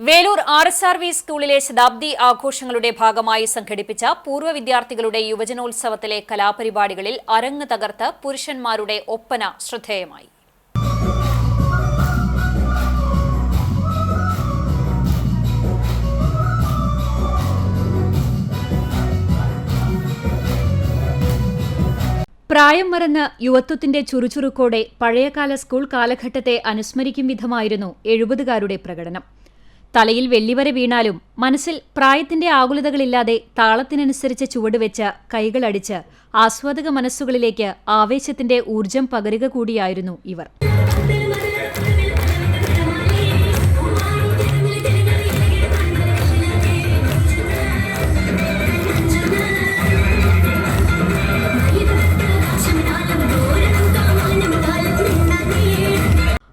Velur R S R V സ്കൂളിലെ ശതാബ്ദി ആഘോഷങ്ങളുടെ ഭാഗമായി സംഘടിപ്പിച്ച പൂർവ വിദ്യാർത്ഥികളുടെ യുവജനോത്സവത്തിലെ കലാപരിപാടികളിൽ അരങ്ങ് തകർത്ത് പുരുഷന്മാരുടെ ഒപ്പന ശ്രദ്ധേയമായി. പ്രായം മറന്ന് യുവത്വത്തിന്റെ ചുറുചുറുക്കോടെ പഴയകാല സ്കൂൾ കാലഘട്ടത്തെ അനുസ്മരിക്കും വിധമായിരുന്നു എഴുപതുകാരുടെ പ്രകടനം. തലയിൽ വെള്ളിവര വീണാലും മനസ്സിൽ പ്രായത്തിന്റെ ആകുലതകളില്ലാതെ താളത്തിനനുസരിച്ച് ചുവടുവെച്ച് കൈകളടിച്ച് ആസ്വാദക മനസ്സുകളിലേക്ക് ആവേശത്തിന്റെ ഊർജം പകരുക കൂടിയായിരുന്നു ഇവർ.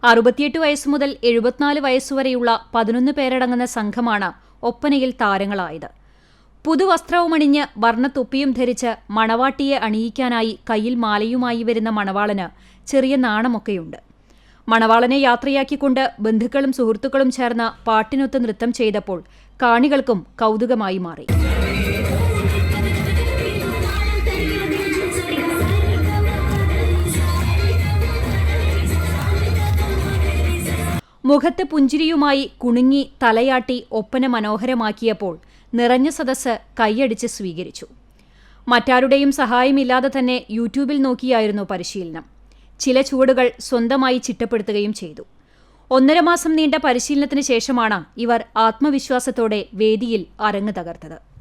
അറുപത്തിയെട്ട് വയസ്സ് മുതൽ എഴുപത്തിനാല് വയസ്സുവരെയുള്ള പതിനൊന്ന് പേരടങ്ങുന്ന സംഘമാണ് ഒപ്പനയിൽ താരങ്ങളായത്. പുതുവസ്ത്രവുമണിഞ്ഞ് വർണത്തൊപ്പിയും ധരിച്ച് മണവാട്ടിയെ അണിയിക്കാനായി കയ്യിൽ മാലയുമായി വരുന്ന മണവാളന് ചെറിയ നാണമൊക്കെയുണ്ട്. മണവാളനെ യാത്രയാക്കിക്കൊണ്ട് ബന്ധുക്കളും സുഹൃത്തുക്കളും ചേർന്ന് പാട്ടിനൊത്ത് നൃത്തം ചെയ്തപ്പോൾ കാണികൾക്കും കൗതുകമായി മാറി. മുഖത്ത് പുഞ്ചിരിയുമായി കുണുങ്ങി തലയാട്ടി ഒപ്പന മനോഹരമാക്കിയപ്പോൾ നിറഞ്ഞ സദസ്സ് കൈയടിച്ച് സ്വീകരിച്ചു. മറ്റാരുടെയും സഹായമില്ലാതെ തന്നെ യൂട്യൂബിൽ നോക്കിയായിരുന്നു പരിശീലനം. ചില ചുവടുകൾ സ്വന്തമായി ചിട്ടപ്പെടുത്തുകയും ചെയ്തു. ഒന്നര മാസം നീണ്ട പരിശീലനത്തിന് ശേഷമാണ് ഇവർ ആത്മവിശ്വാസത്തോടെ വേദിയിൽ അരങ്ങ് തകർത്തത്.